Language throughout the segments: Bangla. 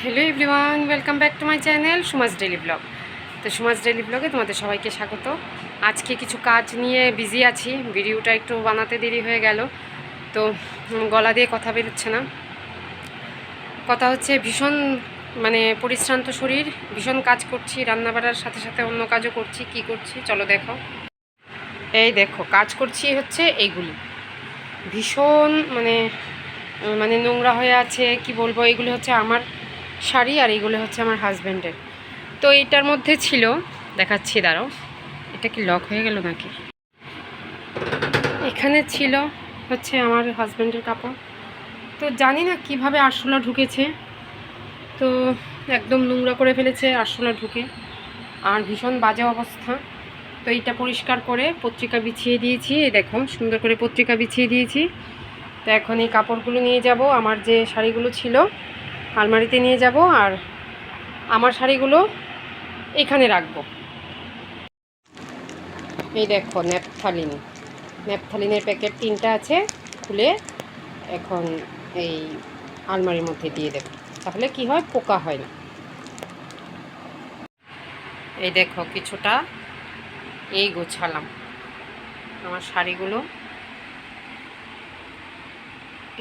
Hello everyone welcome back to my channel Sumaj daily vlog তো সুমাজ ডেলি ব্লগে তোমাদের সবাইকে স্বাগত। আজকে কিছু কাজ নিয়ে বিজি আছি ভিডিওটা একটু বানাতে দেরি হয়ে গেল, তো গলা দিয়ে কথা বেরোচ্ছে না। কথা হচ্ছে ভীষণ মানে পরিশ্রান্ত শরীর, ভীষণ কাজ করছি, রান্না বাড়ার সাথে সাথে অন্য কাজও করছি, কি করছি চলো দেখো। এই দেখো, কাজ করছি হচ্ছে এইগুলি। ভীষণ মানে মানে নোংরা হয়ে আছে, কি বলব, এগুলি হচ্ছে আমার শাড়ি আর এইগুলো হচ্ছে আমার হাজব্যান্ডের তো এটার মধ্যে ছিল, দেখাচ্ছি দাঁড়াও, এটা কি লক হয়ে গেল নাকি? এখানে ছিল হচ্ছে আমার হাজব্যান্ডের কাপড়। তো জানি না কীভাবে আরশোলা ঢুকেছে। তো একদম নোংরা করে ফেলেছে আরশোলা ঢুকে। আর ভীষণ বাজে অবস্থা। তো এইটা পরিষ্কার করে পত্রিকা বিছিয়ে দিয়েছি। দেখো সুন্দর করে পত্রিকা বিছিয়ে দিয়েছি। তো এখন এই কাপড়গুলো নিয়ে যাব। আমার যে শাড়িগুলো ছিল আলমারিতে নিয়ে যাব আর আমার শাড়িগুলো এখানে রাখব। এই দেখো, ন্যাপথালিন। ন্যাপথালিনের প্যাকেট তিনটা আছে, খুলে এখন এই আলমারির মধ্যে দিয়ে দেব। তাহলে কি হয়? পোকা হয় না। এই দেখো কিছুটা এই গোছালাম আমার শাড়িগুলো।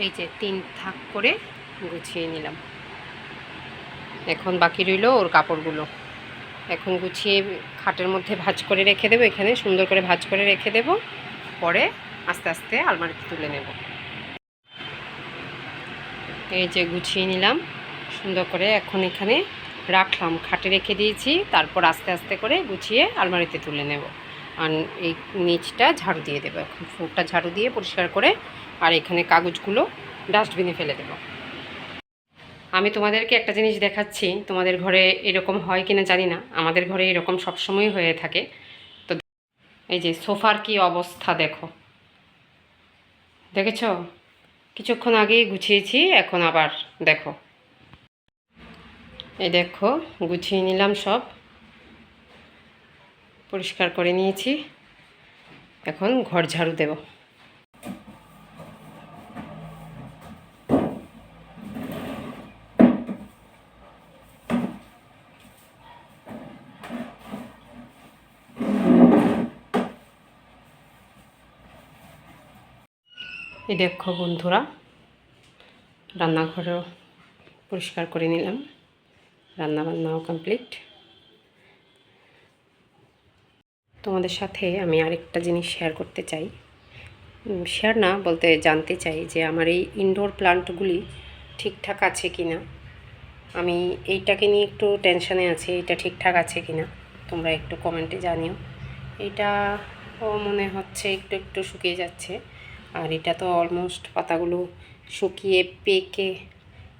এই যে তিন থাক করে গুছিয়ে নিলাম। এখন বাকি রইল ওর কাপড়গুলো। এখন গুছিয়ে খাটের মধ্যে ভাজ করে রেখে দেবো এখানে, সুন্দর করে ভাজ করে রেখে দেবো। পরে আস্তে আস্তে আলমারিতে তুলে নেব। এই যে গুছিয়ে নিলাম, সুন্দর করে এখন এখানে রাখলাম, খাটে রেখে দিয়েছি, তারপর আস্তে আস্তে করে গুছিয়ে আলমারিতে তুলে নেব। আর এই নিচটা ঝাড়ু দিয়ে দেবো এখন ফুটটা ঝাড়ু দিয়ে পরিষ্কার করে, আর এখানে কাগজগুলো ডাস্টবিনে ফেলে দেবো। আমি তোমাদেরকে একটা জিনিস দেখাচ্ছি, তোমাদের ঘরে এরকম হয় কিনা জানি না, আমাদের ঘরে এরকম সবসময় হয়ে থাকে। তো এই যে সোফার কি অবস্থা দেখো। দেখেছ? কিছুক্ষণ আগেই গুছিয়েছি, এখন আবার দেখো। এই দেখো, গুছিয়ে নিলাম সব। পরিষ্কার করে নিয়েছি। এখন ঘর ঝাড়ু দেবো। এই দেখো বন্ধুরা, রান্নাঘরও পরিষ্কার করে নিলাম। রান্না বান্নাও কমপ্লিট তোমাদের সাথে আমি আরেকটা জিনিস শেয়ার করতে চাই। শেয়ার না, বলতে জানতে চাই যে আমার এই ইনডোর প্লান্টগুলি ঠিকঠাক আছে কি না আমি এইটাকে নিয়ে একটু টেনশানে আছি, এটা ঠিকঠাক আছে কি না তোমরা একটু কমেন্টে জানিও। এটা, ও মনে হচ্ছে একটু একটু শুকিয়ে যাচ্ছে। আর এটা তো অলমোস্ট পাতাগুলো শুকিয়ে পেকে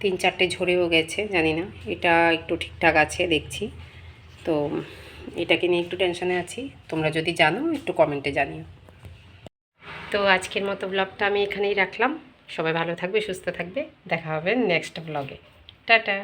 তিন চারটে ঝরেও গেছে, জানি না। এটা একটু ঠিকঠাক আছে, দেখছি। তো এটাকে নিয়ে একটু টেনশনে আছি। তোমরা যদি জানো, একটু কমেন্টে জানিও। তো আজকের মতো ব্লগটা আমি এখানেই রাখলাম। সবাই ভালো থাকবে, সুস্থ থাকবে। দেখা হবে নেক্সট ব্লগে টাটা!